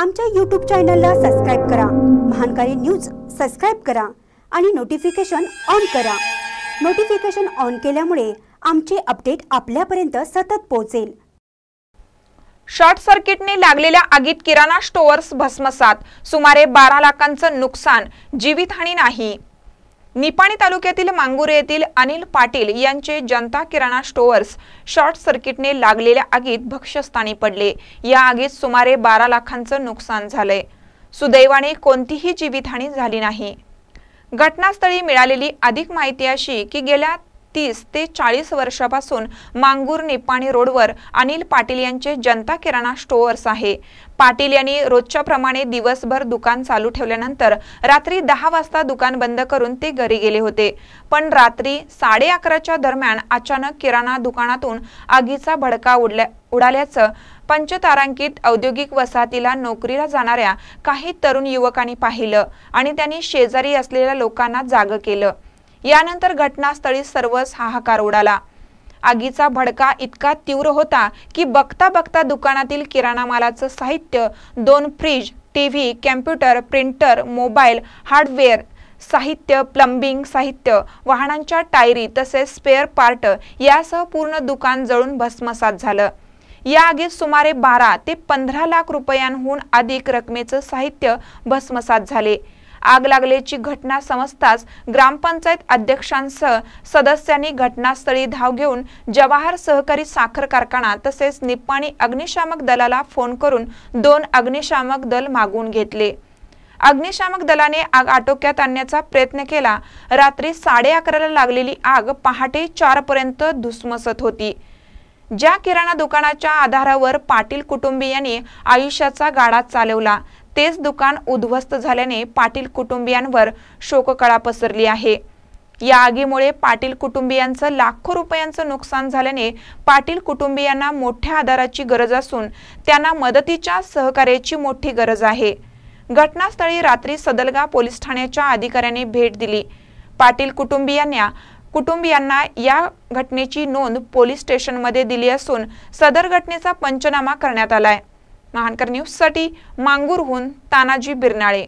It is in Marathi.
आमच्या यूट्यूब चॅनलला सबस्क्राईब करा. महानकारी न्यूज सबस्क्राईब करा आणि नोटिफिकेशन ऑन करा. नोटिफिकेशन ऑन केल्यामुळे आमचे अपडेट आपल्यापर्यंत सतत पोहोचेल. शॉर्ट सर्किटने लागलेल्या आगीत किराणा स्टोअर्स भस्मसात. सुमारे बारा लाखांचं नुकसान. जीवितहानी नाही. निपाणी तालुक्यातील मांगुरे येथील अनिल पाटील यांचे जनता किराणा स्टोअर्स शॉर्ट सर्किटने लागलेल्या आगीत भक्ष्यस्थानी पडले. या आगीत सुमारे बारा लाखांचं नुकसान झालंय. सुदैवाने कोणतीही जीवितहानी झाली नाही. घटनास्थळी मिळालेली अधिक माहिती अशी की गेल्या तीस ते चाळीस वर्षापासून मांगूर निपाणी रोडवर अनिल पाटील यांचे जनता किराणा स्टोअर्स आहे. पाटील यांनी रोजच्या प्रमाणे दिवसभर दुकान चालू ठेवल्यानंतर रात्री दहा वाजता दुकान बंद करून ते घरी गेले होते. पण रात्री साडे अकराच्या दरम्यान अचानक किराणा दुकानातून आगीचा भडका उडल्या उडाल्याचं पंचतारांकित औद्योगिक वसाहतीला नोकरीला जाणाऱ्या काही तरुण युवकांनी पाहिलं आणि त्यांनी शेजारी असलेल्या लोकांना जाग केलं. यानंतर घटनास्थळी सर्वच हाहाकार उडाला. आगीचा भडका इतका तीव्र होता की बघता बघता दुकानातील किराणा मालाचं साहित्य दोन fridge TV computer printer mobile hardware साहित्य प्लंबिंग साहित्य वाहनांच्या टायरी तसेच स्पेअर पार्ट यासह पूर्ण दुकान जळून भस्मसात झालं. या आगीत सुमारे बारा ते पंधरा लाख रुपयांहून अधिक रकमेचं साहित्य भस्मसात झाले. आग लागल्याची घटना समजताच ग्रामपंचायत अध्यक्षांसह सदस्यांनी घटनास्थळी धाव घेऊन जवाहर सहकारी साखर कारखाना तसेच निप्पाणी अग्निशामक दलाला फोन करून दोन अग्निशामक दल मागवून घेतले. अग्निशामक दलाने आग आटोक्यात आणण्याचा प्रयत्न केला. रात्री साडे अकराला लागलेली आग पहाटे चार पर्यंत धुसमसत होती. ज्या किराणा दुकानाच्या आधारावर पाटील कुटुंबियांनी आयुष्याचा गाडा चालवला. तेच दुकान उद्ध्वस्त झाल्याने पाटील कुटुंबियांवर शोककळा पसरली आहे. या आगीमुळे पाटील कुटुंबियांचं लाखो रुपयांचं नुकसान झाल्याने पाटील कुटुंबियांना मोठ्या आधाराची गरज असून त्यांना मदतीच्या सहकार्याची मोठी गरज आहे. घटनास्थळी रात्री सदलगा पोलीस ठाण्याच्या अधिकाऱ्यांनी भेट दिली. पाटील कुटुंबियांना कुटुंबियांना या घटनेची नोंद पोलीस स्टेशनमध्ये दिली असून सदर घटनेचा पंचनामा करण्यात आलाय. महानकर न्यूजसाठी मांगूरहून तानाजी बिरनाळे.